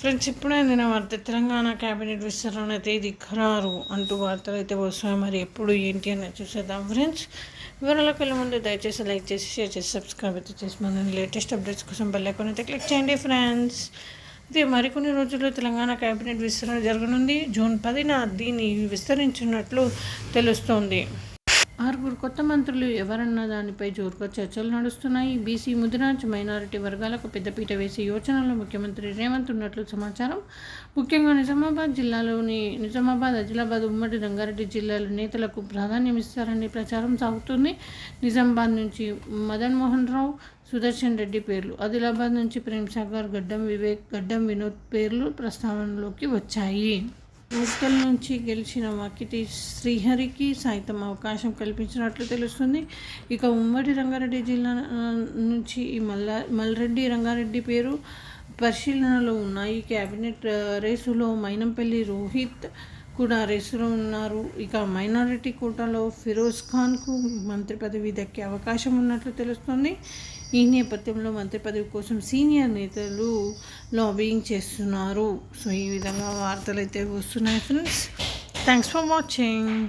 Friends ఇప్పుడే నిన్న వార్త తెలంగాణ క్యాబినెట్ విస్తరణ తేదీ ఖరారు అంటూ వార్తలు అయితే వస్తున్నాయి. మరి ఎప్పుడు ఏంటి అని చూసేద్దాం. ఫ్రెండ్స్ వివరాలకు వెళ్ళే ముందు దయచేసి లైక్ చేసి షేర్ చేసి సబ్స్క్రైబ్ అయితే చేసి మన లేటెస్ట్ అప్డేట్స్ కోసం బెల్ అయితే క్లిక్ చేయండి ఫ్రెండ్స్ అయితే మరికొన్ని రోజుల్లో తెలంగాణ క్యాబినెట్ విస్తరణ జరగనుంది. జూన్ పదిన దీన్ని విస్తరించినట్లు తెలుస్తోంది. ఆరుగురు కొత్త మంత్రులు ఎవరన్న దానిపై జోరుగా చర్చలు నడుస్తున్నాయి. బీసీ ముదిరాజ్ మైనారిటీ వర్గాలకు పెద్దపీట వేసే యోచనలో ముఖ్యమంత్రి రేవంత్ ఉన్నట్లు సమాచారం. ముఖ్యంగా నిజామాబాద్ జిల్లాలోని నిజామాబాద్ ఆదిలాబాద్ ఉమ్మడి రంగారెడ్డి జిల్లాల నేతలకు ప్రాధాన్యం ఇస్తారని ప్రచారం సాగుతుంది. నిజామాబాద్ నుంచి మదన్ మోహన్ రావు సుదర్శన్ రెడ్డి పేర్లు ఆదిలాబాద్ నుంచి ప్రేమ్ సాగర్ గడ్డం వివేక్ గడ్డం వినోద్ పేర్లు ప్రస్తావనలోకి వచ్చాయి. ముక్కల నుంచి గెలిచిన మకిటి శ్రీహరికి సైతం అవకాశం కల్పించినట్లు తెలుస్తుంది. ఇక ఉమ్మడి రంగారెడ్డి జిల్లా నుంచి ఈ మల్ల మల్రెడ్డి రంగారెడ్డి పేరు పరిశీలనలో ఉన్నాయి కేబినెట్ రేసులో మైనంపల్లి రోహిత్ కూడా రేసులో ఉన్నారు. ఇక మైనారిటీ కోటాలో ఫిరోజ్ ఖాన్కు మంత్రి పదవి దక్కే అవకాశం ఉన్నట్లు తెలుస్తుంది. ఈ నేపథ్యంలో మంత్రి పదవి కోసం సీనియర్ నేతలు లాబింగ్ చేస్తున్నారు. సో ఈ విధంగా వార్తలు అయితే వస్తున్నాయి ఫ్రెండ్స్ థ్యాంక్స్ ఫర్ వాచింగ్